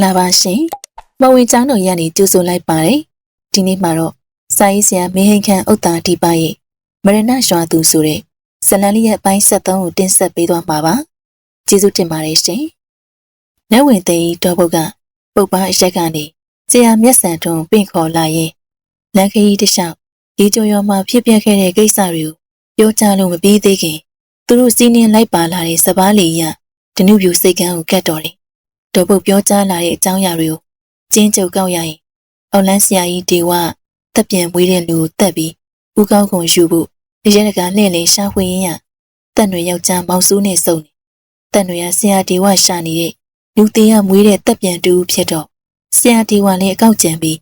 မင်္ဂလာပါရှင်။မဝင်ချောင်းတော်ရန်နေကြိုဆိုလိုက်ပါတယ်။ဒီနေ့မှာတော့စာရေးဆရာမင်းဟိန်ခန့်ဥတ္တာဒီပါရဲ့မရဏရွာသူဆိုတဲ့ဇလန်လေးရဲ့အပိုင်း73ကိုတင်ဆက်ပေးသွားမှာပါ။ကျေးဇူးတင်ပါတယ်ရှင်။လက်ဝင်သိန်းတော်ဘုတ်ကပုပ်ပန်းအရက်ကနေဆရာမျက်စံတွန်းပင့်ခေါ်လာရင်လန်ခရီးတစ်လျှောက်ဒီကြော်ရော်မှာဖြစ်ပျက်ခဲ့တဲ့ကိစ္စတွေကိုပြောကြလို့မပြီးသေးခင်သူတို့စီးနှင်းလိုက်ပါလာတဲ့စပားလီရဒနုပြူစိတ်ကန်းကိုကတ်တော်တယ်။ တော်ပုတ်ပြောကြားလာတဲ့အကြောင်းအရာတွေကိုကျင်းချုပ်ကောက်ရရင်အော်လန်းဆရာကြီးဒေဝတက်ပြန်မွေးတဲ့လူကိုတက်ပြီးဦးကောင်းကုန်ယူဖို့ရရကလှည့်လည်ရှာဖွေရင်းရတက်နွေယောက်ျားမောင်စိုးနဲ့စုံနေတက်နွေကဆရာဒေဝရှာနေတဲ့လူသေးရမွေးတဲ့တက်ပြန်တူဖြစ်တော့ဆရာဒေဝလည်းအကောက်ကြံပြီး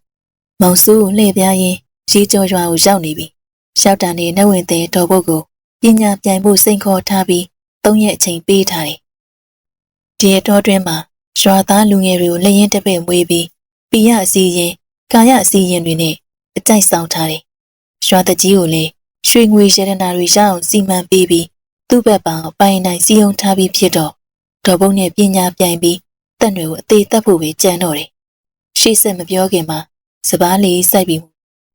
မောင်စိုးကိုလှည့်ပြားရင်းရေကြော်ရွာကိုရောက်နေပြီရောက်တာနဲ့နှဝင်တဲ့တော်ပုတ်ကိုပညာပြိုင်ဖို့စိန်ခေါ်ထားပြီးသုံးရက်အချိန်ပေးထားတယ်ဒီအတော်တွင်းမှာ ရွာသားလူငယ်တွေကိုလက်ရင်တပည့်မွေးပြီးပိယအစီရင်ကာယအစီရင်တွေနဲ့အကြိုက်ဆောင်ထားတယ်ရွာတကြီးကိုလည်းရွှေငွေရတနာတွေရအောင်စီမံပေးပြီးသူ့ဘက်ပံအပိုင်နိုင်စီယုံထားပြီးဖြစ်တော့ဒေါ်ဘုံနဲ့ပညာပြိုင်ပြီးတက်တွေကိုအသေးတက်ဖို့ပဲကြံတော့တယ်ရှေ့ဆက်မပြောခင်မှာစပားလေးစိုက်ပြီး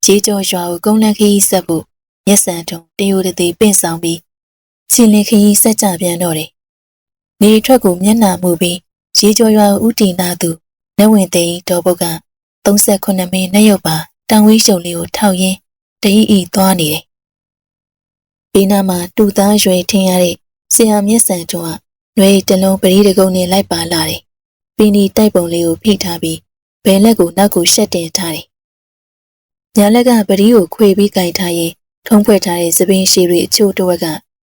ရေကြော်ရွာကိုကုန်းလန်းခရီးဆက်ဖို့မျက်စံထုံတရိုတသေးပင့်ဆောင်ပြီးချင်းလင်းခရီးဆက်ကြပြန်တော့တယ်နေထွက်ကိုမျက်နှာမူပြီး ရေကြော်ရွာကိုဥတီနာသူနဝင်သိန်းဒေါ်ဘုတ်က38မိနစ်ရုပ်ပါတောင်ဝေးရှုံလေးကိုထောက်ရင်းတဟီဤသွားနေတယ်။ဘေးနားမှာတူသားရွယ်ထင်းရတဲ့ဆရာမျက်စံတွန်းကຫນွေတလုံးပရိဒကုံနဲ့လိုက်ပါလာတယ်။ပင်ဒီတိုက်ပုံလေးကိုဖိထားပြီးဘယ်လက်ကိုနောက်ကိုရှက်တင်ထားတယ်။ညာလက်ကပရိကိုခွေပြီးကင်ထားရင်ထုံးဖွဲ့ထားတဲ့သပင်းရှည်တွေအချို့တစ်ဝက်က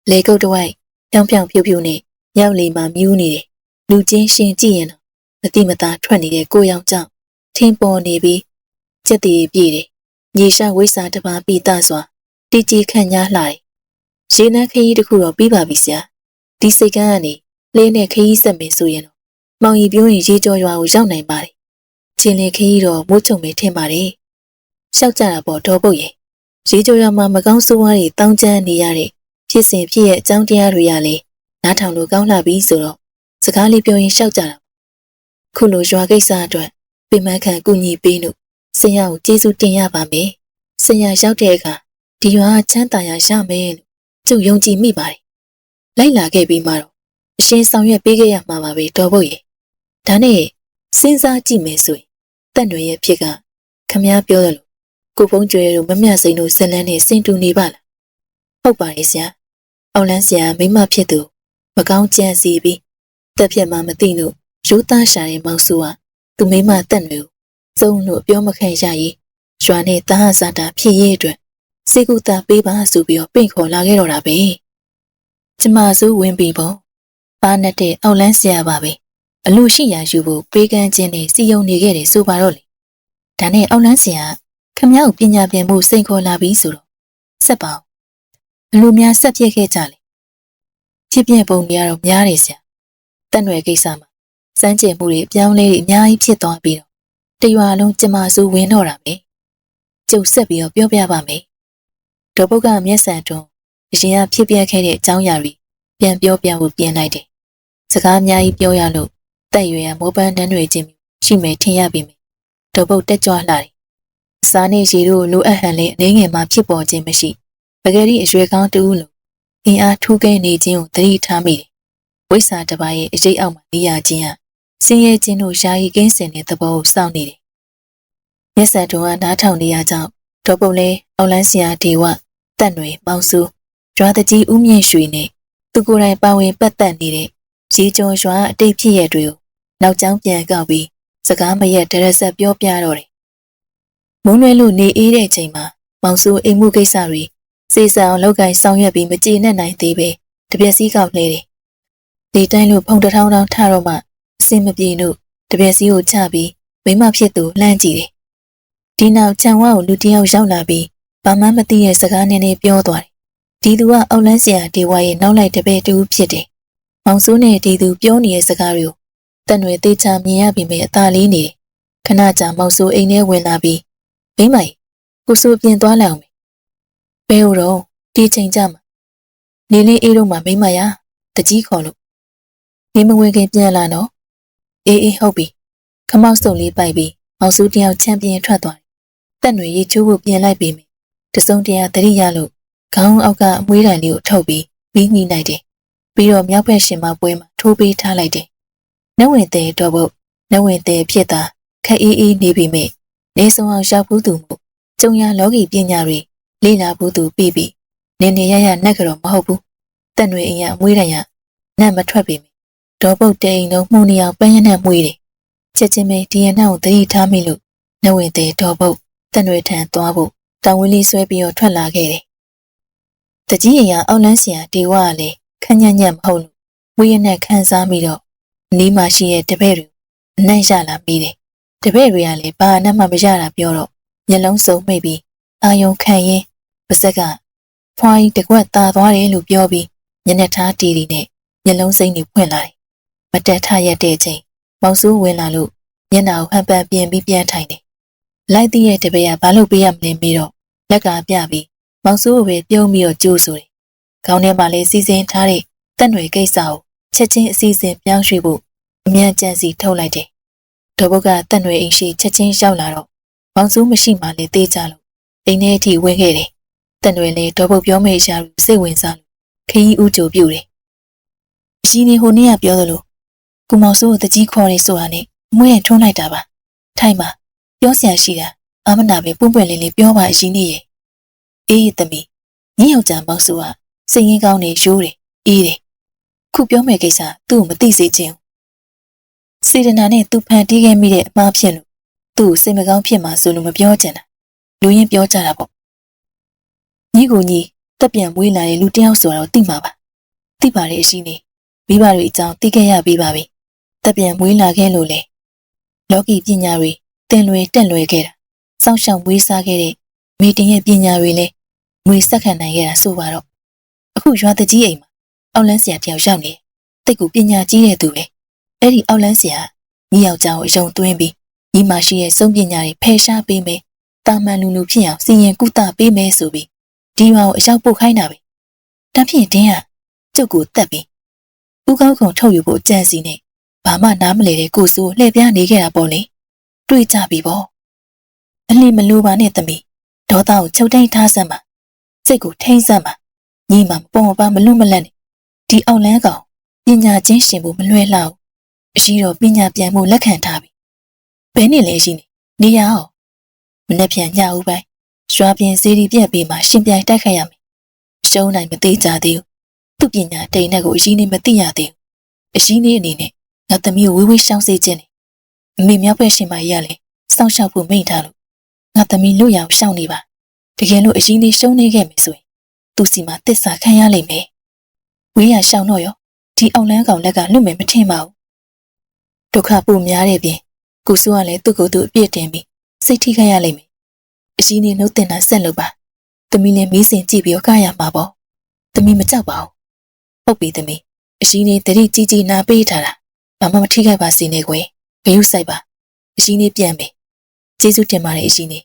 လေကုတ်တစ်ဝိုက်ပြောင်ပြောင်ဖြူဖြူနဲ့ရောက်လီမှမြူးနေတယ်။ လူချင်းရှင်ကြည့်ရင်တော့မတိမသားထွက်နေတဲ့ကိုရောင်ကြောင့်ထင်းပေါ်နေပြီးချက်တည်ပြည့်တယ်။မြေရှာဝိစာတစ်ပါးပြီးသားစွာတီတီခန့်ညားလှတယ်။ရေနန်းခရီးတစ်ခုတော့ပြီးပါပြီဆရာ။ဒီစိတ်ကန်းကနေလေးနဲ့ခရီးဆက်မယ်ဆိုရင်တော့မောင်ကြီးပြိုးရင်ရေကြောရွာကိုရောက်နိုင်ပါတယ်။ချင်းလေခရီးတော့မိုးချုံပဲထင်ပါတယ်။ရှောက်ကြတာပေါ့ဒေါ်ပုတ်ရဲ့။ရေကြောရွာမှာမကောင်းဆိုးဝါးတွေတောင်းကျမ်းနေရတဲ့ဖြစ်စဉ်ဖြစ်ရဲ့အကြောင်းတရားတွေရလေနားထောင်လို့ကောင်းလာပြီဆိုတော့ စကားလေးပြောရင်ရှောက်ကြတာခုလိုရွာကိစ္စအတွက်ပြမခံကူညီပေးလို့ဆရာကိုကျေးဇူးတင်ရပါမယ်။ဆရာရောက်တဲ့အခါဒီရွာချမ်းသာရရမယ်လို့ကျုပ်ယုံကြည်မိပါတယ်။လိုက်လာခဲ့ပြီးမှတော့အရှင်ဆောင်ရွက်ပေးခဲ့ရမှာပါပဲတော်ဖို့ရဲ့။ဒါနဲ့စဉ်းစားကြည့်မယ်ဆိုရင်တက်နွယ်ရဲ့ဖြစ်ကခမည်းပြောတယ်လို့ကိုဖုံးကျွဲတို့မမြစိန်တို့ဇလန်းနဲ့စင်တူနေပါလား။ဟုတ်ပါရဲ့ဆရာ။အောင်လန်းဆရာမိမဖြစ်သူမကောင်းကြံစီပြီး တက်ဖြစ်မှမသိလို့ရိုးသားရှာတဲ့မောင်ဆူကသူမိမတက်နွယ်ကိုစုံလို့ပြောမခံရရေးရွာနဲ့တာဟဇာတာဖြစ်ရေးအတွက်စေကူတာပေးပါဆိုပြီးတော့ပင့်ခေါ်လာခဲ့တော့တာပဲကျမစုဝင်ပြီပေါ့ပါနဲ့တဲ့အောက်လန်းဆရာပါပဲအလို့ရှိရာယူဖို့ပေးကမ်းခြင်းနဲ့စီယုံနေခဲ့တယ်ဆိုပါတော့လေဒါနဲ့အောက်လန်းဆရာခမရောက်ပညာပြန်မှုစိန်ခေါ်လာပြီဆိုတော့ဆက်ပါအောင်ဘလို့များဆက်ပြက်ခဲ့ကြလဲဖြစ်ပြပုံတွေကတော့များတယ်ဆရာ တက်နွယ်ကိစ္စမှာစမ်းကြင်မှုတွေအပြောင်းလဲတွေအများကြီးဖြစ်သွားပြီးတော့တရွာလုံးကျမစုဝင်တော့တာပဲကျုပ်ဆက်ပြီးတော့ပြောပြပါမယ်ဒေါ်ပုတ်ကမျက်စံတွန်းအရင်ကဖြစ်ပြခဲ့တဲ့အကြောင်းအရာတွေပြန်ပြောပြဖို့ပြင်လိုက်တယ်စကားအများကြီးပြောရလို့တက်ရွယ်ရမောပန်းတန်းတွေချင်းရှိမယ်ထင်ရပြီမယ်ဒေါ်ပုတ်တက်ကြွလာတယ်အစားနဲ့ရေတို့လိုအပ်ဟန်လေးအနေငယ်မှဖြစ်ပေါ်ခြင်းမရှိပကယ်ရီအရွယ်ကောင်းတူးလို့အင်အားထူးကဲနေခြင်းကိုသတိထားမိတယ် ဝိဆာတပါးရဲ့အရေးအောက်မှာနေရခြင်းဟာဆင်းရဲခြင်းတို့ယာယီကင်းစင်တဲ့သဘောကိုစောင့်နေတယ်။မျက်စံတော်ကနားထောင်နေရကြောင်းဒေါ်ပုတ်လဲအောက်လန်းဆရာဒေဝတက်နွေပေါင်းစုရွာတကြီးဦးမြင့်ရွှေနဲ့သူကိုယ်တိုင်ပါဝင်ပတ်သက်နေတဲ့ရေကျော်ရွာအတိတ်ဖြစ်ရတွေကိုနောက်ကျောင်းပြန်ကောက်ပြီးစကားမရက်ဒရက်ဆက်ပြောပြတော့တယ်။မုံရွယ်လို့နေအေးတဲ့ချိန်မှာမောင်စုအိမ်မှုကိစ္စတွေစေစံအောင်လောက်ကင်ဆောင်ရွက်ပြီးမကြေနပ်နိုင်သေးပဲတပြက်စီးကောက်လဲတယ်။ ဒီတိုင်းလို့ဖုန်တထောင်းထောင်းထတော့မှအစင်မပြေလို့တပြက်စီးကိုချပြီးမိမဖြစ်သူလှမ်းကြည့်တယ်။ဒီနောက်ခြံဝါကိုလူတယောက်ရောက်လာပြီးဘာမှမသိရဲ့စကားနဲ့နဲ့ပြောသွားတယ်။ဒီသူကအောက်လန်းဆရာဒေဝရဲ့နောက်လိုက်တပည့်တူဖြစ်တယ်။မောင်စိုးနဲ့ဒီသူပြောနေတဲ့စကားတွေကိုတန်ွယ်သေးချာမြင်ရပြီမဲ့အသာလေးနေတယ်။ခဏကြာမောင်စိုးအိမ်ထဲဝင်လာပြီးမိမိုင်ကိုစိုးပြင်သွားလိုက်အောင်။ဘဲဦးတော့ဒီချိန်ကြမှာနေလေးအေးတော့မှမိမရတကြီးခေါ်လို့ နေမဝင်ခင်ပြန်လာနော်အေးအေးဟုတ်ပြီခမောက်စုံလေးပိုက်ပြီးမောင်စုတယောက်ချန်ပီယံထွက်သွားတယ်တက်နွေရေချိုးဖို့ပြင်လိုက်ပြီးမယ်တစုံတရာသတိရလို့ခေါင်းအောက်ကအမွှေးတိုင်လေးကိုထုတ်ပြီးပြီးငိလိုက်တယ်ပြီးတော့မြောက်ဖက်ရှင်မပွဲမှာထိုးပေးထားလိုက်တယ်နဝင်တဲ့တော့ဘုတ်နဝင်တဲ့ဖြစ်တာခက်အေးအေးနေပြီမဲ့နေစုံအောင်ရောက်ဘူးသူမို့ကျုံရလောကီပညာတွေလေ့လာဘူးသူပြီးပြီးနေနေရရနဲ့ကတော့မဟုတ်ဘူးတက်နွေအင်ရအမွှေးတိုင်ရနဲ့မထွက်ပြီမဲ့ ဒေါ်ပုတ်တိန်လုံးမှုန်နေအောင်ပန်းရနဲ့မွေးတယ်ချက်ချင်းပဲဒီရနကိုသတိထားမိလို့နဝင်တဲ့ဒေါ်ပုတ်တက်ຫນွေထံသွားဖို့တောင်ဝင်းလေးဆွဲပြီးတော့ထွက်လာခဲ့တယ်တကြီးအရာအောက်လန်းဆရာဒေဝကလည်းခန့်ညံ့ညံ့မဟုတ်လို့ဝေးရနဲ့ခန်းစားပြီးတော့အနီးမှာရှိတဲ့တပည့်တွေအနှံ့ရလာပြီးတယ်တပည့်တွေကလည်းဘာအနမှမရတာပြောတော့မျက်လုံးစုံမိတ်ပြီးအာယုံခံရင်းပါဇက်ကဖွားကြီးတကွက်ตาသွားတယ်လို့ပြောပြီးမျက်နှာထားတီတီနဲ့မျက်လုံးစိမ့်တွေဖွင့်လာတယ် မတက်ထရက်တဲ့ချိန်မောင်စိုးဝင်လာလို့မျက်နှာကိုဟန်ပန်ပြင်ပြီးပြန်ထိုင်တယ်လိုက်တည့်ရဲ့တပည့်ကဘာလို့ပေးရမလဲပြီးတော့လက်ကပြပြီးမောင်စိုးကိုပဲပြုံးပြီးတော့ကြိုးဆိုတယ်ခေါင်းထဲမှာလည်းစီစဉ်ထားတဲ့တက်ຫນွေကိစ္စကိုချက်ချင်းအစီအစဉ်ပြောင်းရွှေ့ဖို့အမြန်ကြံစီထုတ်လိုက်တယ်။ဒေါ်ဘုတ်ကတက်ຫນွေအိမ်ရှိချက်ချင်းရောက်လာတော့မောင်စုမရှိမှလည်းတေးကြလို့အိမ်ထဲအထိဝင်ခဲ့တယ်။တက်ຫນွေလည်းဒေါ်ဘုတ်ပြောမယ့်အရာကိုစိတ်ဝင်စားလို့ခရီးဦးကြိုပြုတယ်။ရှင်နေဟိုနေ့ကပြောသလို ကုမောင်စုကိုတကြီးခေါ်နေဆိုတာနဲ့မွေးရထွန်းလိုက်တာပါ။ထိုင်ပါပြောစရာရှိတာအမနာပဲပွန့်ပွန့်လေးလေးပြောပါအရင်နေရဲ့။အေးသမီးညီယောက်ျားမောင်စုကစိတ်ရင်းကောင်းနေရိုးတယ်အေးတယ်ခုပြောမယ့်ကိစ္စသူ့ကိုမသိစေချင်ဘူးစေတနာနဲ့သူဖန်တီးခဲ့မိတဲ့အမှားဖြစ်လို့သူ့ကိုစိတ်မကောင်းဖြစ်မှာဆိုလို့မပြောချင်တာလူရင်းပြောကြတာပေါ့ညီကိုညီတက်ပြန်မွေးလာတဲ့လူတယောက်ဆိုတော့သိမှာပါသိပါတယ်အရှိနေမိဘတွေအကြောင်းသိခဲ့ရပြီးပါပြီ တက်ပြန်မွေးလာခဲ့လို့လေလောကီပညာတွေတင်လွယ်တက်လွယ်ခဲ့တာစောင့်ရှောက်မွေးစားခဲ့တဲ့မိတင်ရဲ့ပညာတွေလည်းငွေဆက်ခံနိုင်ခဲ့တာဆိုပါတော့အခုရွာတကြီးအိမ်မှာအောက်လန်းဆရာတယောက်ရောက်နေတိတ်ကူပညာကြီးတဲ့သူပဲအဲ့ဒီအောက်လန်းဆရာညီယောက်ျားကိုအယုံသွင်းပြီးညီမရှိရဲ့စုံပညာတွေဖယ်ရှားပေးမယ်တာမန်လူလူဖြစ်အောင်စီရင်ကုသပေးမယ်ဆိုပြီးဒီရွာကိုအရောက်ပို့ခိုင်းတာပဲတမ်းဖြစ်တင်းကကျုပ်ကိုတက်ပြီးဥကောက်ကုံထုတ်ယူဖို့ကြံစီနေ ဘာမှနားမလဲတဲ့ကိုစိုးလှည့်ပြားနေခဲ့တာပေါ့လေတွေးကြပြီပေါ့အလီမလိုပါနဲ့သမီးဒေါသကိုချုပ်တိုင်းထားစမ်းပါစိတ်ကိုထိမ့်စမ်းပါညီမမပေါ်ပါမလွတ်မလပ်နဲ့ဒီအောက်လန်းကောင်ပညာချင်းရှင်ဖို့မလွယ်လောက်အရှိတော်ပညာပြန်မှုလက်ခံထားပြီဘယ်နဲ့လဲရှိနေနေရအောင်မနေ့ပြန်ညဦးပိုင်းရွာပြင်စီရီပြက်ပြီးမှရှင်ပြိုင်တိုက်ခိုက်ရမယ်ရှုံးနိုင်မသေးကြသေးဘူးသူ့ပညာတိမ်နဲ့ကိုအရှိနေမသိရသေးဘူးအရှိနေအနေနဲ့ ငါသမီးကိုဝေးဝေးရှောင်းစေခြင်းနဲ့အမေမြောက်ဘက်ရှင်မရလဲစောင့်ရှောက်ဖို့မိန့်ထားလို့ငါသမီးလွတ်ရအောင်ရှောင်းနေပါတကယ်လို့အရှိနေရှုံးနေခဲ့မယ်ဆိုရင်သူစီမှာတစ္ဆာခံရလိမ့်မယ်ဝေးရရှောင်းတော့ရောဒီအောင်လန်းကောင်လက်ကလွတ်မယ်မထင်ပါဘူးဒုက္ခပူများတဲ့ပြင်ကိုစိုးကလည်းသူ့ကိုယ်သူအပြစ်တင်ပြီးစိတ်ထိခိုက်ရလိမ့်မယ်အကြီးနေနှုတ်တင်တာဆက်လို့ပါသမီးလည်းမီးစင်ကြည့်ပြီးတော့ကရမှာပေါ့သမီးမကြောက်ပါဘူးဟုတ်ပြီသမီးအကြီးနေတတိကြီးကြီးနာပေးထားတာ ဘာမှမထိခိုက်ပါစေနဲ့ကွယ်ဂယုစိုက်ပါအကြီးနေပြန်ပြီကျေးဇူးတင်ပါတယ်အကြီးနေ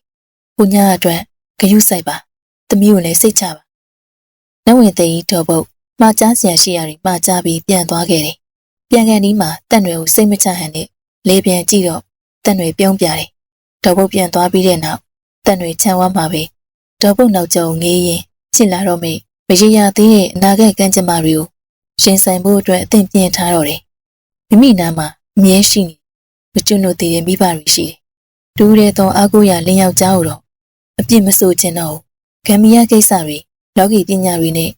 ကိုညာအတွက်ဂယုစိုက်ပါသမီးကိုလည်းစိတ်ချပါနဝင်သိန်းတော်ပုတ်မှာကြားစရာရှိရာတွေမှာကြားပြီးပြန်သွားခဲ့တယ်။ပြန်ကန်ဒီမှာတက်နွယ်ကိုစိတ်မချဟန်နဲ့လေပြန်ကြည့်တော့တက်နွယ်ပြုံးပြတယ်။တော်ပုတ်ပြန်သွားပြီးတဲ့နောက်တက်နွယ်ချမ်းဝမ်းမှာပဲတော်ပုတ်နောက်ကျုံငေးရင်ချစ်လာတော့မေမရေရာသေးတဲ့အနာဂတ်ကံကြမ္မာတွေကိုရှင်ဆိုင်ဖို့အတွက်အသင့်ပြင်ထားတော့တယ်။ မိမိနားမှာအမြဲရှိနေမကျွတ်လို့တည်တဲ့မိဘတွေရှိတယ်။တူးတဲ့သောအာကိုရလင်းယောက်ျားကိုတော့အပြစ်မဆိုချင်တော့ဂမ်မီယာကိစ္စတွေလောကီပညာတွေနဲ့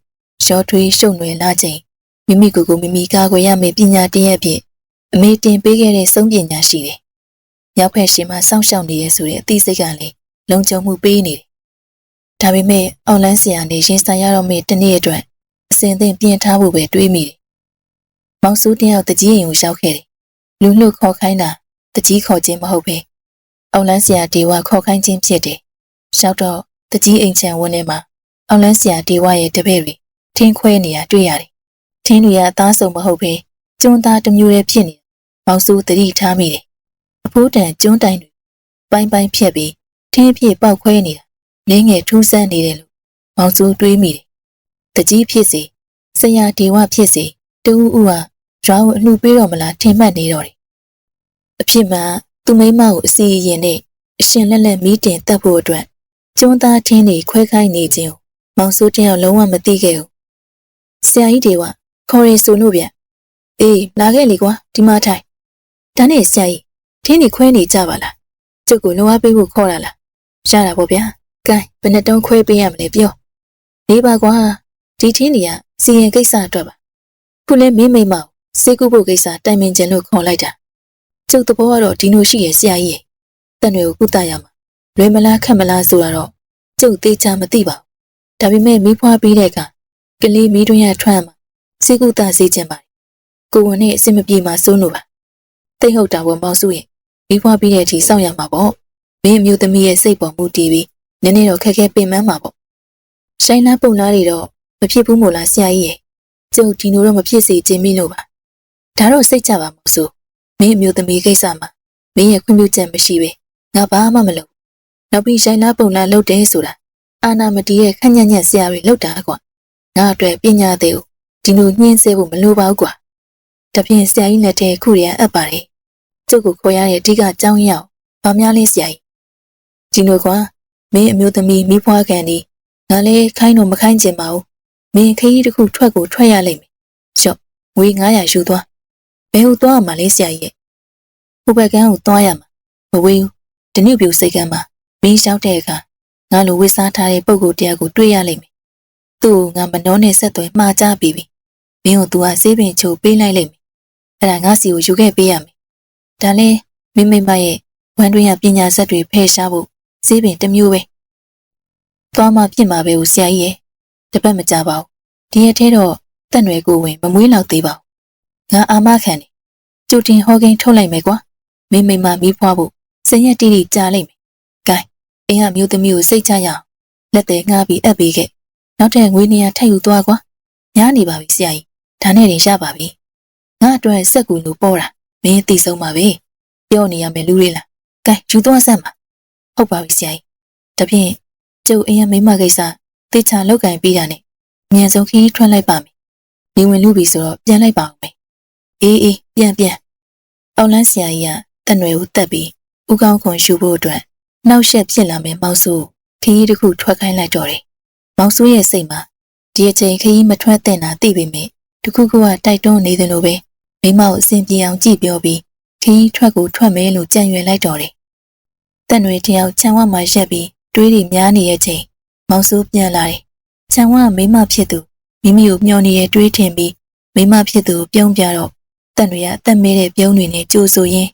ရောထွေးရှုံနွယ်လာချိန်မိမိကိုယ်ကိုမိမိကာကွယ်ရမယ့်ပညာတည်းရဲ့ဖြင့်အမေတင်ပေးခဲ့တဲ့စုံပညာရှိတယ်။ရောက်ဖက်ရှင်မှာစောင့်ရှောက်နေရဆိုတဲ့အသိစိတ်ကလည်းလုံခြုံမှုပေးနေတယ်။ဒါပေမဲ့အောက်လန်းဆရာနဲ့ရင်ဆိုင်ရတော့မယ့်တနေ့အတွက်အစဉ်သင့်ပြင်ထားဖို့ပဲတွေးမိတယ်။ မောင်စုတယောက်တကြီးရင်ကိုရောက်ခဲ့တယ်။လူလူခေါ်ခိုင်းတာတကြီးခေါ်ခြင်းမဟုတ်ပဲ။အောက်လန်းဆရာဒေဝခေါ်ခိုင်းခြင်းဖြစ်တယ်။ရောက်တော့တကြီးအိမ်ချံဝန်းထဲမှာအောင်လန်းဆရာဒေဝရဲ့တပည့်တွေထင်းခွဲနေတာတွေ့ရတယ်။ထင်းတွေကအသားစုံမဟုတ်ဘဲကျွန်းသားတစ်မျိုးရဲ့ဖြစ်နေတယ်။မောင်စုတတိထားမိတယ်။အဖိုးတန်ကျွန်းတိုင်တွေပိုင်းပိုင်းဖြက်ပြီးထင်းဖြစ်ပေါက်ခွဲနေတာလင်းငယ်ထူးဆန်းနေတယ်လို့မောင်စုတွေးမိတယ်။တကြီးဖြစ်စီဆရာဒေဝဖြစ်စီ တူဦးဦးဟာရွာကိုအလှပေးတော့မလားထင်မှတ်နေတော့တယ်။အဖြစ်မှသူမိမကိုအစီအရင်နဲ့အရှင်လက်လက်မီးတင်တက်ဖို့အတွက်ကျွန်းသားထင်းတွေခွဲခိုင်းနေခြင်းကိုမောင်စိုးတယောက်လုံးဝမသိခဲ့ဘူးဆရာကြီးတွေကခေါ်ရဆိုလို့ဗျအေးလာခဲ့လေကွာဒီမှာထိုင်ဒါနဲ့ဆရာကြီးထင်းတွေခွဲနေကြပါလားကျုပ်ကိုလောအားပေးဖို့ခေါ်တာလားရတာပေါ့ဗျာကဲဘယ်နဲ့တုံးခွဲပေးရမလဲပြောနေပါကွာဒီထင်းတွေကစီရင်ကိစ္စအတွက်ပါ ခုလဲမင်းမိမ့်မောင်စေကူဖို့ကိစ္စတိုင်ပင်ခြင်းလို့ခေါ်လိုက်တာကျုပ်သဘောကတော့ဒီလိုရှိရဲ့ဆရာကြီးရဲ့တန်တွေကိုကုသရမှာလွယ်မလားခက်မလားဆိုတာတော့ကျုပ်သေးချာမသိပါဘူးဒါပေမဲ့မိဖွားပြီးတဲ့အခါကလေးမီးတွင်းရထွက်မှာစေကူသစေခြင်းပါတယ်ကိုဝန်နဲ့အဆင်မပြေမှာစိုးလို့ပါတိတ်ဟုတ်တာဝန်ပေါင်းစုရဲ့မိဖွားပြီးတဲ့အထိစောင့်ရမှာပေါ့မင်းအမျိုးသမီးရဲ့စိတ်ပေါ်မူတည်ပြီးနည်းနည်းတော့ခက်ခဲပင်ပန်းမှာပေါ့ရှိုင်းလားပုံလားတွေတော့မဖြစ်ဘူးမို့လားဆရာကြီးရဲ့ ကျုပ်ဒီလိုတော့မဖြစ်စေချင်မိလို့ပါဒါတော့စိတ်ကြပါမို့ဆိုမင်းအမျိုးသမီးကိစ္စမှာမင်းရဲ့ခွင့်ပြုချက်မရှိပဲငါဘာမှမလုပ်နောက်ပြီးရှိုင်းလားပုံလားလုပ်တယ်ဆိုတာအာနာမတီးရဲ့ခန့်ညံ့ညံ့ဆရာတွေလုပ်တာကွာငါအတွက်ပညာသေးကိုဒီလိုညှင်းဆဲဖို့မလိုပါဘူးကွာတဖြင့်ဆရာကြီးလက်ထဲခုရန်အပ်ပါတယ်ကျုပ်ကိုခေါ်ရတဲ့အဓိကအကြောင်းရအောင်ဘာများလဲဆရာကြီးဒီလိုကွာမင်းအမျိုးသမီးမိဖွားခံဒီငါလည်းခိုင်းတော့မခိုင်းချင်ပါဘူး မင်းခရီးတစ်ခုထွက်ကိုထွက်ရလိမ့်မယ်ရှော့ငွေ900ယူသွားဘယ်ဟိုသွားမှာလဲဆရာကြီးရဲ့ဟိုဘက်ကန်းကိုသွားရမှာမဝေးဘူးတနည်းပြူစိတ်ကန်းမှာမင်းလျှောက်တဲ့အခါငါလိုဝစ်စားထားတဲ့ပုံကိုတရားကိုတွေ့ရလိမ့်မယ်သူ့ကိုငါမနှောနဲ့ဆက်သွယ်မှားကြပြီးပြီမင်းကိုသူကစေးပင်ချိုပေးလိုက်လိမ့်မယ်အဲ့ဒါငါစီကိုယူခဲ့ပေးရမယ်ဒါလဲမိမိမရဲ့ဝမ်းတွင်းရပညာစက်တွေဖယ်ရှားဖို့စေးပင်တစ်မျိုးပဲသွားမှဖြစ်မှာပဲဦးဆရာကြီးရဲ့ တပတ်မကြပါဘူးဒီရက်ထဲတော့တက်နွယ်ကိုဝင်မမွေးလောက်သေးပါဘူးငါအာမခံတယ်ကြိုတင်ဟောကိန်းထုတ်လိုက်မယ်ကွာမိမိမမီးဖွားဖို့စရက်တီတီကြားလိုက်မယ်ဂိုင်းအင်းကမျိုးသမီးကိုစိတ်ချရအောင်လက်သေးငှားပြီးအပ်ပေးခဲ့နောက်ထပ်ငွေနေရထပ်ယူသွားကွာညားနေပါပြီဆရာကြီးဒါနဲ့တင်ရပါပြီငါအတွက်စက်ကူလိုပေါ်တာမင်းသိဆုံးပါပဲပြောနေရမယ်လူတွေလားကဲယူသွားစမ်းပါဟုတ်ပါပြီဆရာကြီးတဖြင့်ကျုပ်အင်းရမိမကိစ္စ သေချာလောက်ကင်ပြီးတာနဲ့အမြန်ဆုံးခီးထွက်လိုက်ပါမယ်နေဝင်လူပြီဆိုတော့ပြန်လိုက်ပါအောင်မယ်အေးအေးပြန်ပြန်အောင်လန်းဆရာကြီးကတနွယ်ကိုတက်ပြီးဥကောင်းခွန်ရှူဖို့အတွက်နှောက်ယှက်ဖြစ်လာမယ်မောင်ဆိုးခီးတစ်ခုထွက်ခိုင်းလိုက်တော့တယ်မောင်ဆိုးရဲ့စိတ်မှာဒီအချိန်ခီးမထွက်တဲ့နာသိပေမဲ့တခုခုကတိုက်တွန်းနေတယ်လို့ပဲမိမကိုအစဉ်ပြေအောင်ကြည့်ပြောပြီးခီးထွက်ကိုထွက်မယ်လို့ကြံ့ရွယ်လိုက်တော့တယ်တန်တွေတယောက်ခြံဝမှာရက်ပြီးတွေးတွေများနေရဲ့ချိန် မောင်စိုးပြန်လာတယ်။ခြံဝကမိမဖြစ်သူမိမိကိုမျောနေရတွေးထင်ပြီးမိမဖြစ်သူပြုံးပြတော့တန်တွေကအသက်မဲတဲ့ပြုံးတွေနဲ့ကြိုဆိုရင်း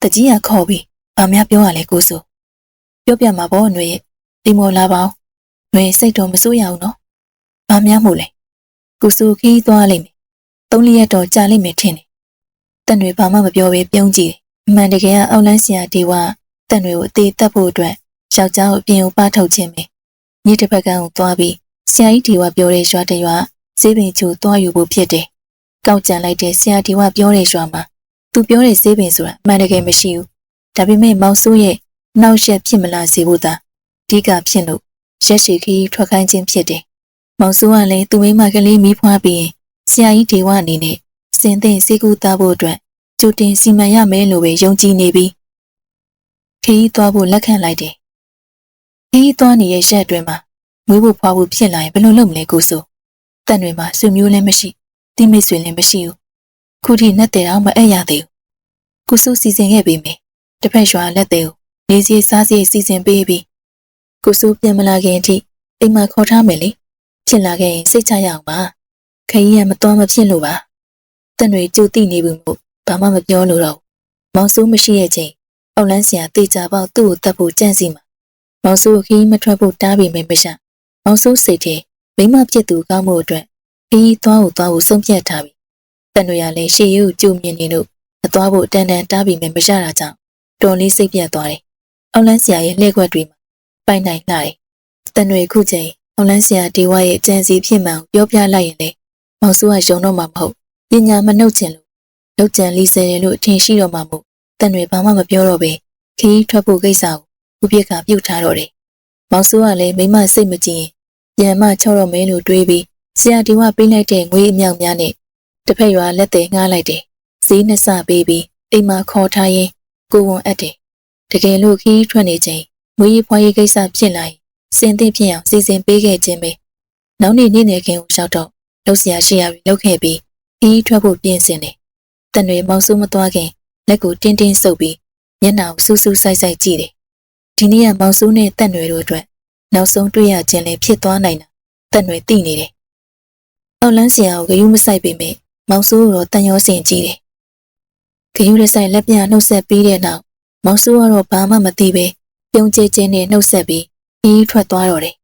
တကြီးကခေါ်ပြီးဘာများပြောရလဲကိုစိုးပြောပြမှာပေါ့အနွေရဲ့ဒီမော်လာပေါင်းအနွေစိတ်တော်မစိုးရအောင်နော်ဘာများမို့လဲကိုစိုးခီးသွားလိမ့်မယ်သုံးလျက်တော့ကြာလိမ့်မယ်ထင်တယ်တန်တွေဘာမှမပြောဘဲပြုံးကြည့်တယ်အမှန်တကယ်ကအောက်လန်းဆရာဒီဝတန်တွေကိုအသေးတက်ဖို့အတွက်ယောက်ျားကိုအပြင်ကိုပထုတ်ခြင်းပဲ ညစ်တစ်ဖက်ကန်းကိုသွားပြီးဆရာကြီးဒီဝပြောတဲ့ရွာတရွာဈေးပင်ချိုသွားယူဖို့ဖြစ်တယ်ကောက်ကြံလိုက်တဲ့ဆရာဒီဝပြောတဲ့ရွာမှာသူပြောတဲ့ဈေးပင်ဆိုတာအမှန်တကယ်မရှိဘူးဒါပေမဲ့မောင်စိုးရဲ့နှောက်ရက်ဖြစ်မလာစေဖို့သာအဓိကဖြစ်လို့ရက်ရှိခီးထွက်ခိုင်းခြင်းဖြစ်တယ်မောင်စိုးကလည်းသူမိမကလေးမီးဖွားပြီးဆရာကြီးဒီဝအနေနဲ့စင်သိမ့်စေကူသားဖို့အတွက်ကြိုတင်စီမံရမယ်လို့ပဲယုံကြည်နေပြီးခီးသွားဖို့လက်ခံလိုက်တယ် ခီးသွားနေတဲ့ရက်အတွင်းမှာမွေးဖို့ဖွားဖို့ဖြစ်လာရင်ဘယ်လိုလုပ်မလဲကိုဆိုတန်တွေမှာဆွေမျိုးလည်းမရှိတိမိတ်ဆွေလည်းမရှိဘူးခုထိနဲ့တဲ့တော့မအဲ့ရသေးဘူးကိုစုစီစဉ်ခဲ့ပြီးမယ်တစ်ဖက်ရွာလက်သေးကိုနေစီစားစီစီစဉ်ပေးပြီးကိုစုပြန်မလာခင်အထိအိမ်မှာခေါ်ထားမယ်လေဖြစ်လာခဲ့ရင်စိတ်ချရအောင်ပါခရီးကမတော်မဖြစ်လို့ပါတန်တွေကြိုတိနေဘူးမို့ဘာမှမပြောလို့တော့မောင်စိုးမရှိရဲ့ချိန်အောက်လန်းဆရာတေချာပေါက်သူ့ကိုတတ်ဖို့ကြံ့စီမှာ မောင်စိုးခီးမထွက်ဖို့တားပြီးမယ်မရှမောင်စိုးစိတ်ထဲမိမပြစ်သူကောင်းမှုအတွက်ခီးသွားဖို့သွားဖို့ဆုံးဖြတ်ထားပြီတန်တွေရလည်းရှေ့ရိုးကြုံမြင်နေလို့မသွားဖို့တန်တန်တားပြီးမယ်မရတာကြောင့်တော်လေးစိတ်ပြတ်သွားတယ်အောက်လန်းဆရာရဲ့လှည့်ခွက်တွေမှာပိုင်နိုင်လာတယ်တန်တွေခုချိန်အောက်လန်းဆရာဒေဝရဲ့အကြံစီဖြစ်မှန်ပြောပြလိုက်ရင်လေမောင်စိုးကယုံတော့မှာမဟုတ်ပညာမနှုတ်ချင်လို့လောက်ကြံလီဆယ်တယ်လို့အထင်ရှိတော့မှမို့တန်တွေဘာမှမပြောတော့ပဲခီးထွက်ဖို့ကိစ္စကို ဥပြက်ကပြုတ်ထားတော့တယ်။မောင်စိုးကလည်းမိမစိတ်မကြည်ရင်ပြန်မချော့တော့မဲလို့တွေးပြီးဆရာဒီဝပေးလိုက်တဲ့ငွေအမြောက်များနဲ့တစ်ဖက်ရွာလက်သေးငှားလိုက်တယ်။ဈေးနှစ်ဆပေးပြီးအိမ်မှာခေါ်ထားရင်ကိုဝန်အပ်တယ်တကယ်လို့ခီးထွက်နေချိန်မွေးဖွားရေးကိစ္စဖြစ်လာရင်စင်သင့်ဖြစ်အောင်စီစဉ်ပေးခဲ့ခြင်းပဲနောက်နေ့နေ့နယ်ခင်ကိုရောက်တော့လှုပ်ရှားရှိရပြီးလှုပ်ခဲ့ပြီးခီးထွက်ဖို့ပြင်ဆင်တယ်တန်တွေမောင်ဆူမသွားခင်လက်ကိုတင်းတင်းဆုပ်ပြီးမျက်နှာကိုစူးစူးဆိုင်ဆိုင်ကြည့်တယ် ဒီနေ့ကမောင်ဆူနဲ့တန်တွေတို့အတွက်နောက်ဆုံးတွေ့ရခြင်းလည်းဖြစ်သွားနိုင်တာတန်တွေသိနေတယ်အောက်လန်းဆရာကိုဂယုမဆိုင်ပေမဲ့မောင်ဆူကတော့တန်ရောစင်ကြည့်တယ်ဂယုလက်ဆိုင်လက်ပြနှုတ်ဆက်ပြီးတဲ့နောက်မောင်ဆူကတော့ဘာမှမသိပဲပြုံးကျဲကျဲနဲ့နှုတ်ဆက်ပြီးပြီးထွက်သွားတော့တယ်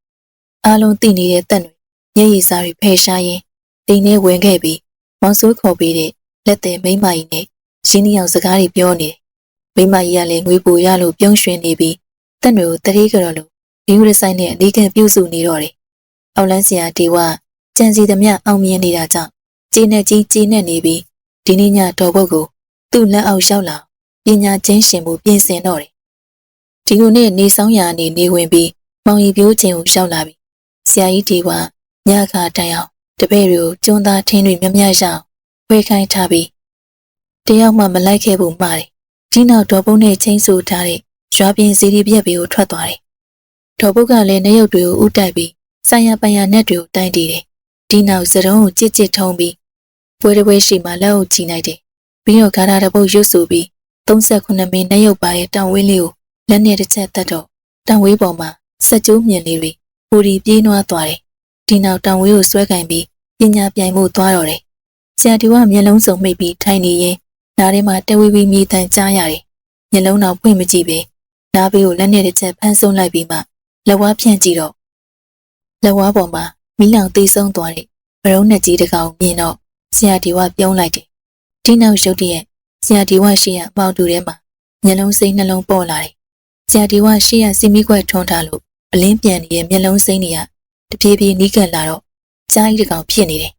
အားလုံးသိနေတဲ့တန်တွေမျက်ရည်စားတွေဖယ်ရှားရင်းတိမ်ထဲဝင်ခဲ့ပြီးမောင်ဆူခေါ်ပြီးတဲ့လက်သည်မိမကြီးနဲ့ရင်းနှီးအောင်စကားတွေပြောနေတယ်မိမကြီးကလည်းငွေပူရလို့ပြုံးရွှင်နေပြီး တန်တွေကိုတတိကြတော့လို့ဘီယူရဆိုင်နဲ့အလေးကန်ပြုစုနေတော့တယ်အောက်လန်းဆရာတီဝကြံစီသမျှအောင်မြင်နေတာကြောင့်ကျင်းနဲ့ကြီးကျင်းနဲ့နေပြီးဒီနေ့ညတော်ဘုတ်ကိုသူ့လက်အောက်ရောက်လာပညာချင်းရှင်မှုပြင်ဆင်တော့တယ်ဒီလိုနဲ့နေဆောင်ရာအနေနေဝင်ပြီးမောင်ရီပြိုးခြင်းကိုရောက်လာပြီဆရာကြီးတီဝညခါတိုင်အောင်တပည့်တွေကိုကျွန်းသားထင်းတွေမြမြရအောင်ခွဲခိုင်းထားပြီးတယောက်မှမလိုက်ခဲ့ဘူးမှားတယ်ဒီနောက်ဒေါ်ပုန်းနဲ့ချင်းဆူထားတဲ့ ရွာပြင်စီရီပြက်တွေကိုထွက်သွားတယ်ဒေါ်ပုတ်ကလည်းနေရုပ်တွေကိုဥတိုက်ပြီးဆိုင်ရပိုင်ရနက်တွေကိုတိုင်းတည်တယ်ဒီနောက်စရုံးကိုကြစ်ကြစ်ထုံးပြီးပွဲတစ်ပွဲရှိမှလက်အုပ်ချီလိုက်တယ်ပြီးတော့ဂါရာတစ်ပုတ်ရွတ်ဆိုပြီး39မိနစ်ရုပ်ပါတဲ့တောင်ဝင်းလေးကိုလက်နဲ့တစ်ချက်တတ်တော့တောင်ဝေးပေါ်မှာစက်ကျိုးမြင်လေးတွေပူရီပြေးနွားသွားတယ်ဒီနောက်တောင်ဝေးကိုဆွဲကင်ပြီးပညာပြိုင်မှုသွားတော့တယ်ဆရာတီကမျက်လုံးစုံမိတ်ပြီးထိုင်နေရင်နားထဲမှာတဝီဝီမြေတန်ကြားရတယ်မျက်လုံးတော့ဖွင့်မကြည့်ပဲ နားဘေးကိုလက်နဲ့တစ်ချက်ဖမ်းဆုံးလိုက်ပြီးမှလက်ဝါးဖြန့်ကြည့်တော့လက်ဝါးပေါ်မှာမိလောင်သေးဆုံးသွားတဲ့ဘရုံးနဲ့ကြီးတကောင်မြင်တော့ဆရာဒီဝပြုံးလိုက်တယ်။ဒီနောက်ရုတ်တရက်ဆရာဒီဝရှိရအပေါင်တူထဲမှာမျက်လုံးစိမ်းနှလုံးပေါ်လာတယ်။ဆရာဒီဝရှိရစီမီခွက်ထွန်းထားလို့အလင်းပြန်နေတဲ့မျက်လုံးစိမ်းတွေကတပြေးပြေးနီးကပ်လာတော့ကြားကြီးတကောင်ဖြစ်နေတယ်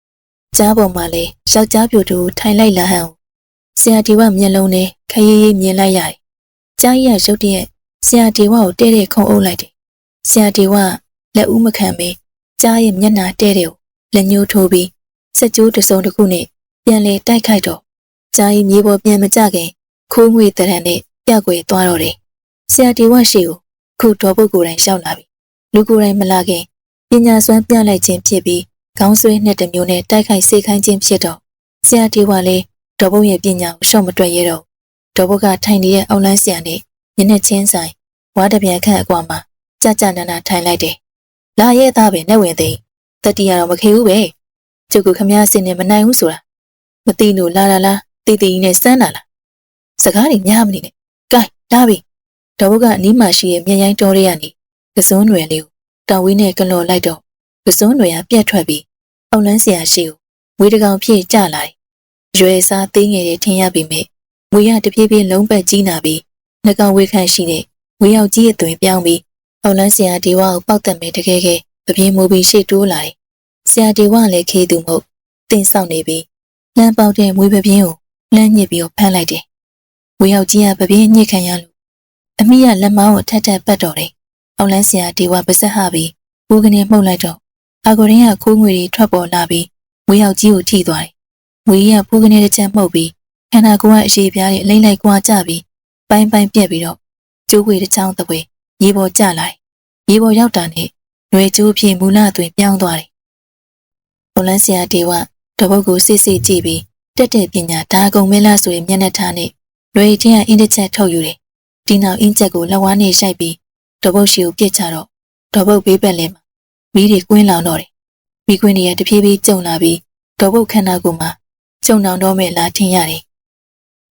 ။ကြားပေါ်မှာလေယောက်ျားပြိုတူထိုင်လိုက်လာဟန်ဆရာဒီဝမျက်လုံးနဲ့ခရီးရီးမြင်လိုက်ရတယ်။ ကြားကြီးကရုတ်တရက်ဆရာဒီဝကိုတဲတဲ့ခုံအုပ်လိုက်တယ်။ဆရာဒီဝလက်ဦးမခံပဲကြားရဲ့မျက်နှာတဲ့တဲ့ကိုလက်ညှိုးထိုးပြီးစက်ကြိုးတစုံတစ်ခုနဲ့ပြန်လေတိုက်ခိုက်တော့ကြားရဲ့မြေပေါ်ပြန်မကြခင်ခိုးငွေတရံနဲ့ပြက်ွယ်သွားတော့တယ်။ဆရာဒီဝရှိကိုခုတော်ပုတ်ကိုယ်တိုင်ရောက်လာပြီ။လူကိုယ်တိုင်မလာခင်ပညာစွမ်းပြလိုက်ခြင်းဖြစ်ပြီးခေါင်းဆွဲနှစ်တစ်မျိုးနဲ့တိုက်ခိုက်စေခိုင်းခြင်းဖြစ်တော့ဆရာဒီဝလည်းတော်ပုတ်ရဲ့ပညာကိုရှော့မတွက်ရတော့ တော်ပုတ်ကထိုင်နေတဲ့အောက်လန်းဆရာနဲ့မျက်နှာချင်းဆိုင်ဝါတပြန်ခန့်အကွာမှာကြကြနာနာထိုင်လိုက်တယ်။လာရဲ့သားပဲနဲ့ဝင်သိတတိယတော့မခေဘူးပဲ။ကျုပ်ကခမည်းစင်နေမနိုင်ဘူးဆိုတာမသိလို့လာလာလားတီတီနဲ့စမ်းတာလား။စကားတွေများမနေနဲ့။ကဲလာပြီ။ဒေါဘုကအနီးမှာရှိရဲ့မြန်ရိုင်းတော်ရဲကနေကစွန်းရွယ်လေးကိုတောင်ဝင်းနဲ့ကလော်လိုက်တော့ကစွန်းရွယ်ကပြက်ထွက်ပြီးအောက်လန်းဆရာရှိကိုဝေးတကောင်ဖြစ်ကြလာတယ်။ရွယ်စားသေးငယ်တွေထင်ရပြီမဲ့ ငွေရတပြေးပြေးလုံးပတ်ကြီးနာပြီးနှကောင်ဝေးခန့်ရှိတဲ့ဝေရောက်ကြီးအသွင်ပြောင်းပြီးအောက်လန်းဆရာဒီဝါကိုပောက်တက်မယ်တကယ်ကဲပပြင်းမူပြီးရှေ့တိုးလာတယ်။ဆရာဒီဝါလည်းခေးသူမဟုတ်တင်းဆောက်နေပြီးလမ်းပေါက်တဲ့မွေးပပြင်းကိုလမ်းညစ်ပြီးဖမ်းလိုက်တယ်။ဝေရောက်ကြီးကပပြင်းညစ်ခံရလို့အမိကလက်မောင်းကိုထက်ထက်ပတ်တော်တယ်။အောက်လန်းဆရာဒီဝါပါဇက်ဟပြီးဘူးကနေမှုတ်လိုက်တော့အာကိုရင်းကခိုးငွေတွေထွက်ပေါ်လာပြီးဝေရောက်ကြီးကိုထိသွားတယ်။ဝေကြီးကဘူးကနေတစ်ချက်မှုတ်ပြီး ခန္ဓာကိုယ်ကအရေးပြားတွေအလိမ့်လိုက်ကွာကြပြီးပိုင်းပိုင်းပြက်ပြီးတော့ကျိုးဝေတစ်ချောင်းတစ်ဝေရေပေါ်ကျလာတယ်။ရေပေါ်ရောက်တာနဲ့ຫນွေကျိုးဖြင့်မူလအသွင်ပြောင်းသွားတယ်။ဘုံလန်းဆရာဒေဝတပုတ်ကိုစစ်စစ်ကြည့်ပြီးတက်တဲ့ပညာဒါကုံမဲလားဆိုရင်မျက်နှာထားနဲ့လွယ်ချင်းကအင်းတစ်ချက်ထုတ်ယူတယ်။ဒီနောက်အင်းချက်ကိုလက်ဝါးနဲ့ရိုက်ပြီးတပုတ်ရှီကိုပြစ်ချတော့တပုတ်ဘေးပတ်လဲမှာမိတွေကွင်းလောင်တော့တယ်။မိကွင်းတွေကတဖြည်းဖြည်းကျုံလာပြီးတပုတ်ခန္ဓာကိုယ်မှာကျုံတောင်တော့မဲ့လားထင်ရတယ်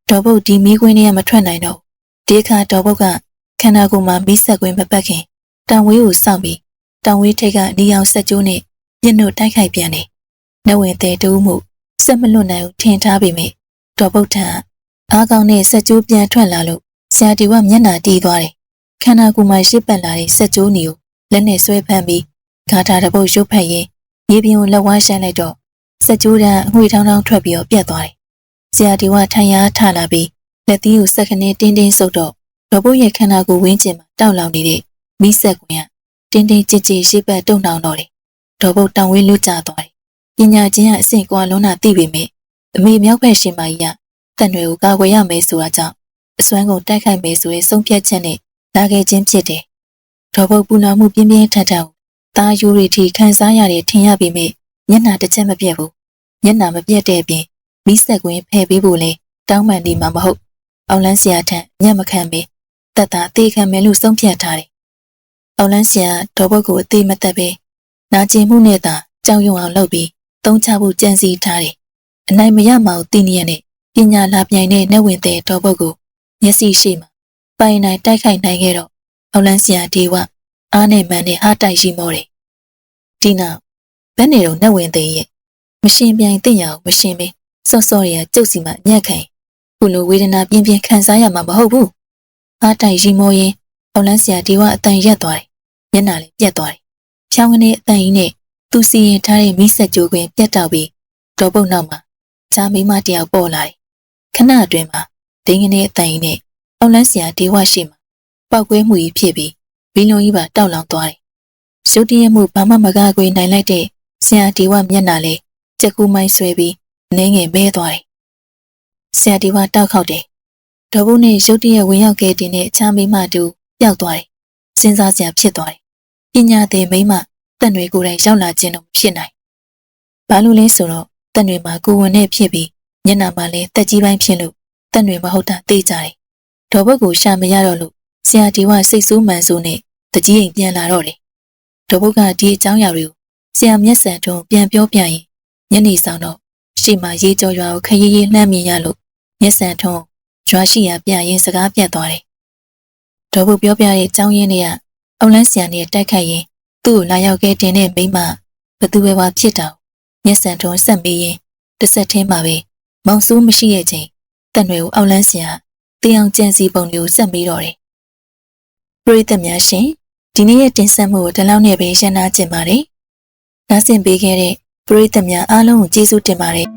ဒေါ်ပုတ်ဒီမိကွင်းတွေကမထွက်နိုင်တော့ဒီအခါဒေါ်ပုတ်ကခန္ဓာကိုယ်မှာမိဆက်ကွင်းမပတ်ခင်တောင်ဝေးကိုစောင့်ပြီးတောင်ဝေးထိပ်ကနီအောင်ဆက်ကျိုးနဲ့ပြစ်နှုတ်တိုက်ခိုက်ပြန်တယ်။နဝင်တဲ့တူးမှုစက်မလွတ်နိုင်ဘူးထင်ထားပေမဲ့ဒေါ်ပုတ်ထံအားကောင်းတဲ့ဆက်ကျိုးပြန်ထွက်လာလို့ဆရာတီကမျက်နှာတီးသွားတယ်။ခန္ဓာကိုယ်မှာရှစ်ပတ်လာတဲ့ဆက်ကျိုးနီကိုလက်နဲ့ဆွဲဖမ်းပြီးဂါထာတစ်ပုတ်ရုပ်ဖက်ရင်မြေပြင်ကိုလက်ဝါးရှမ်းလိုက်တော့ဆက်ကျိုးတန်းအငွေထောင်းထောင်းထွက်ပြီးတော့ပြတ်သွားတယ်။ ဆရာတီကထိုင်ရထလာပြီးလက်သီးကိုစက်ကနေတင်းတင်းဆုပ်တော့ဒေါ်ပုတ်ရဲ့ခန္ဓာကိုယ်ဝင်းကျင်မှာတောက်လောင်နေတဲ့မိဆက်ကွင်ကတင်းတင်းကြစ်ကြစ်ရှိပတ်တုံတောင်တော့တယ်။ဒေါ်ပုတ်တောင်ဝင်းလွတ်ကျသွားတယ်။ပညာချင်းကအဆင့်ကွာလုံးတာသိပေမဲ့အမေမြောက်ဘက်ရှင်မကြီးကတန်တွေကိုကာကွယ်ရမယ်ဆိုတာကြောင့်အစွမ်းကုန်တိုက်ခိုက်မယ်ဆိုရင်ဆုံးဖြတ်ချက်နဲ့လာခဲ့ခြင်းဖြစ်တယ်။ဒေါ်ဘုတ်ပူနာမှုပြင်းပြင်းထန်ထန်တာယူရီထီခံစားရတယ်ထင်ရပေမဲ့မျက်နှာတစ်ချက်မပြတ်ဘူး။မျက်နှာမပြတ်တဲ့အပြင် မိဆက်ကွင်းဖယ်ပေးဖို့လဲတောင်းပန်နေမှာမဟုတ်။အောင်လန်းဆရာထံညံ့မခံပဲတတ်တာအသေးခံမယ်လို့ဆုံးဖြတ်ထားတယ်။အောင်လန်းဆရာဒေါ်ဘုတ်ကိုအသေးမသက်ပဲနာကျင်မှုနဲ့သာကြောက်ရွံ့အောင်လုပ်ပြီးတုံးချဖို့ကြံစည်ထားတယ်။အနိုင်မရမအောင်သိနေရတဲ့ပညာလာပြိုင်တဲ့နှက်ဝင်တဲ့ဒေါ်ဘုတ်ကိုမျက်စိရှိမှပိုင်နိုင်တိုက်ခိုက်နိုင်ခဲ့တော့အောင်လန်းဆရာဒီဝအားနဲ့မှန်နဲ့ဟာတိုက်ရှိမောတယ်။ဒီနောက်ဘယ်နေတော့နှက်ဝင်တဲ့ရဲ့မရှင်ပြိုင်တဲ့ရအောင်မရှင်ပဲ စော့စော့ရကျုပ်စီမှာညက်ခိုင်ခုလိုဝေဒနာပြင်းပြင်းခံစားရမှာမဟုတ်ဘူး။အားတိုက်ရှိမောရင်အောင်လန်းဆရာဒီဝအတန်ရက်သွားတယ်။မျက်နှာလည်းပြက်သွားတယ်။ဖြောင်းကနေအတန်ကြီးနဲ့သူစီရင်ထားတဲ့မိဆက်ကြိုးခွင်ပြတ်တောက်ပြီးဒေါ်ပုတ်နောက်မှာချာမိမတယောက်ပေါ်လာတယ်။ခဏအတွင်းမှာဒင်းကနေအတန်ကြီးနဲ့အောင်လန်းဆရာဒေဝရှိမှာပောက်ကွဲမှုကြီးဖြစ်ပြီးဘီလုံကြီးပါတောက်လောင်သွားတယ်။ရုတ်တရက်မှုဘာမှမကားကွေနိုင်လိုက်တဲ့ဆရာဒေဝမျက်နှာလေးကြက်ကူမိုင်းဆွဲပြီး နှင်းငယ်မဲသွားတယ်။ဆရာဒေဝတောက်ခောက်တယ်။ဒေါ်ဘုတ်နဲ့ရုတ်တရက်ဝင်ရောက်ခဲ့တဲ့နဲ့ချာမိမတူပျောက်သွားတယ်။စဉ်းစားစရာဖြစ်သွားတယ်။ပညာသည်မိမတန်တွေကိုယ်တိုင်ရောက်လာခြင်းတော့ဖြစ်နိုင်။ဘာလို့လဲဆိုတော့တန်တွေမှာကိုဝင်နဲ့ဖြစ်ပြီးညနာမှာလည်းတက်ကြီးပိုင်းဖြစ်လို့တန်တွေမဟုတ်တာသိကြတယ်။ဒေါ်ဘက်ကိုရှာမရတော့လို့ဆရာဒီဝစိတ်ဆိုးမှန်ဆိုးနဲ့တကြီးအိမ်ပြန်လာတော့တယ်။ဒေါ်ဘက်ကဒီအကြောင်းအရာတွေကိုဆရာမျက်စံထုံးပြန်ပြောပြရင်ညနေဆောင်တော့ ရှေ့မှာရေးကြော်ရွာကိုခရီးရေးလှမ်းမြင်ရလို့မျက်စံထုံးရွာရှိရာပြရင်စကားပြတ်သွားတယ်။ဒေါ်ဘုတ်ပြောပြတဲ့အကြောင်းရင်းတွေကအောင်လန်းဆရာနဲ့တိုက်ခိုက်ရင်သူ့ကိုလာရောက်ခဲ့တဲ့မိမဘသူပဲပါဖြစ်တောင်မျက်စံထုံးဆက်ပြီးရင်တစ်ဆက်ထဲမှာပဲမောင်ဆိုးမရှိရဲ့ချိန်တန်တွေကိုအောက်လန်းဆရာတေးအောင်ကြံစီပုံတွေကိုဆက်ပြီးတော့တယ်ပရိသတ်များရှင်ဒီနေ့ရဲ့တင်ဆက်မှုကိုဒီလောက်နဲ့ပဲရှင်းနာကျင်ပါတယ်နားဆင်ပေးခဲ့တဲ့ ပရိသတ်များအားလုံးကိုကျေးဇူးတင်ပါတယ်